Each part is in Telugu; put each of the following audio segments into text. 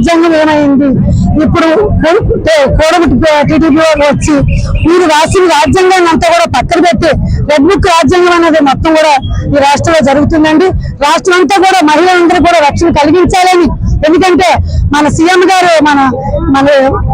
రాజ్యాంగం ఏమైంది? ఇప్పుడు కోడబుట్టి టీడీపీ వాళ్ళు వచ్చి మీరు రాసిన రాజ్యాంగం అంతా కూడా పక్కన పెట్టి రెడ్ బుక్ రాజ్యాంగం అనేది మొత్తం కూడా ఈ రాష్ట్రంలో జరుగుతుందండి. రాష్ట్రం అంతా కూడా మహిళలందరూ కూడా రక్షణ కలిగించాలని. ఎందుకంటే మన సీఎం గారు మన మన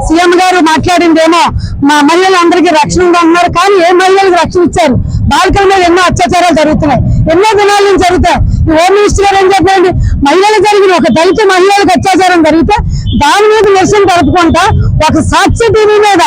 సీఎం గారు మాట్లాడిందేమో మా మహిళలందరికీ రక్షణ ఉంది అన్నారు. కానీ ఏ మహిళలకు రక్షణ ఇచ్చారు? బాలికల మీద ఎన్నో అత్యాచారాలు జరుగుతున్నాయి. ఎన్నో దినాలు జరుగుతాయి. హోమ్ మినిస్టర్ గారు ఏం చెప్పండి మహిళలు జరిగిన ఒక దళిత మహిళలకు అత్యాచారం జరిగితే దాని మీద నిరసన జరుపుకుంటా ఒక సాక్ష్య టీవీ మీద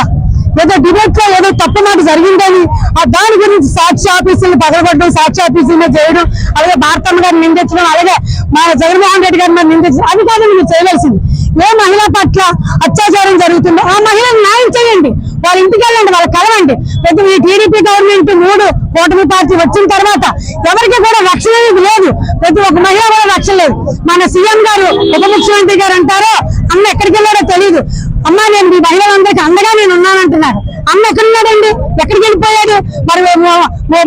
ఏదో డిబేట్లో ఏదో తప్పు మాట జరిగిందని ఆ దాని గురించి సాక్షి ఆఫీసులు పగలగొట్టడం సాక్షి ఆఫీసులు చేయడం అలాగే భారతమ్మ గారిని నిందించడం అలాగే మన జగన్మోహన్ రెడ్డి గారిని మరి నిందించడం అది కాదు మీరు చేయవలసింది. ఏ మహిళ పట్ల అత్యాచారం జరుగుతుందో ఆ మహిళను న్యాయం చేయండి. వాళ్ళ ఇంటికి వెళ్ళండి వాళ్ళ కలవండి. ప్రతి ఈ టీడీపీ గవర్నమెంట్ మూడు కూటమి పార్టీ వచ్చిన తర్వాత ఎవరికి కూడా రక్షణ లేదు. ప్రతి ఒక్క మహిళ కూడా రక్షణ లేదు. మన సీఎం గారు ఉప ముఖ్యమంత్రి గారు అంటారో అమ్మ ఎక్కడికి వెళ్ళారో తెలియదు అమ్మా నేను మీ మహిళలందరికీ అండగా నేను ఉన్నానంటున్నారు. అమ్మ ఎక్కడున్నాడండి ఎక్కడికి వెళ్ళిపోయాడు? మరి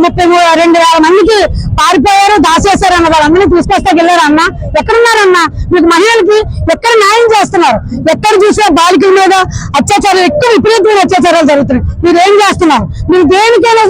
ముప్పై రెండు వేల మందికి పారిపోయారు దాచేశారు అన్న వాళ్ళందరినీ తీసుకొస్తే వెళ్ళారు అన్న. ఎక్కడున్నారన్నా? మీకు మహిళలకి ఎక్కడ న్యాయం చేస్తున్నారు? ఎక్కడ చూసినా బాలికల మీద అత్యాచారాలు ఎక్కువ విపరీతమైన అత్యాచారాలు జరుగుతున్నాయి. మీరు ఏం చేస్తున్నారు? మీరు దేనికైనా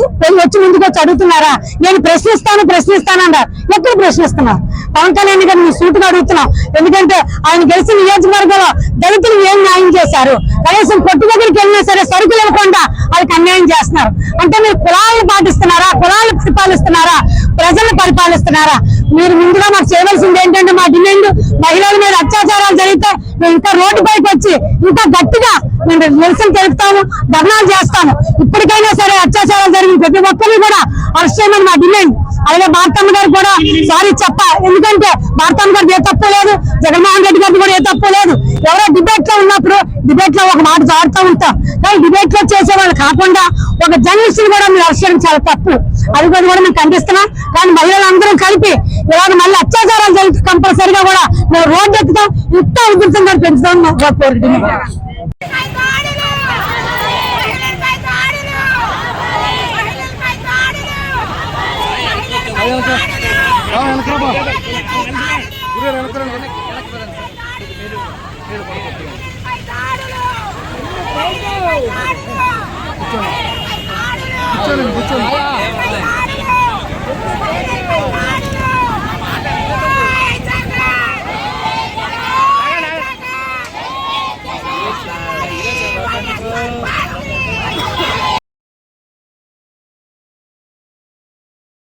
వచ్చి ముందుకు వచ్చి అడుగుతున్నారా? నేను ప్రశ్నిస్తాను ప్రశ్నిస్తానన్నారు ఎక్కడ ప్రశ్నిస్తున్నారు? పవన్ కళ్యాణ్ గారు మీ సూటుగా అడుగుతున్నాం. ఎందుకంటే ఆయన గెలిచిన నియోజకవర్గంలో దళితులు ఏం న్యాయం చేశారు? కనీసం కొట్టు దగ్గరికి వెళ్ళినా సరే సరుకులు ఇవ్వకుండా వాళ్ళకి అన్యాయం చేస్తున్నారు. అంటే మీరు కులాలను పాటిస్తున్నారా? కులాలను పరిపాలిస్తున్నారా పరిపాలిస్తున్నారా? మీరు ముందుగా మాకు చేయవలసింది ఏంటంటే మా డిమాండ్ మహిళల మీద అత్యాచారాలు జరిగితే మేము ఇంకా రోడ్డు పైకి వచ్చి ఇంకా గట్టిగా మేము నిరసన తెలుపుతాము ధర్నాలు చేస్తాము. ఇప్పటికైనా సరే అత్యాచారాలు జరిగిన ప్రతి ఒక్కరిని కూడా అరెస్ట్ చేయమని మా డిమాండ్. అలాగే భారతమ్మ గారు కూడా సారీ చెప్ప. ఎందుకంటే భారతమ్మ గారికి ఏ తప్పు లేదు జగన్మోహన్ రెడ్డి గారికి కూడా ఏ తప్పు లేదు. ఎవరో డిబేట్లో ఉన్నప్పుడు డిబేట్లో ఒక మాట జాడుతూ ఉంటాం. కానీ డిబేట్లో చేసే వాళ్ళు కాకుండా ఒక జర్నలిస్ట్ కూడా మీరు అరెస్ట్ చేయడం చాలా తప్పు. అది కూడా కూడా మేము ఖండిస్తున్నాం. కానీ మహిళలందరం కలిపి ఇలాగ మళ్ళీ అత్యాచారాలు జరిగి కంపల్సరిగా కూడా మేము రోడ్డు ఎత్తుతాం యుక్త ఉద్యమం కూడా పెంచుతాం కోరుకుంటున్నాం 5천원 무조건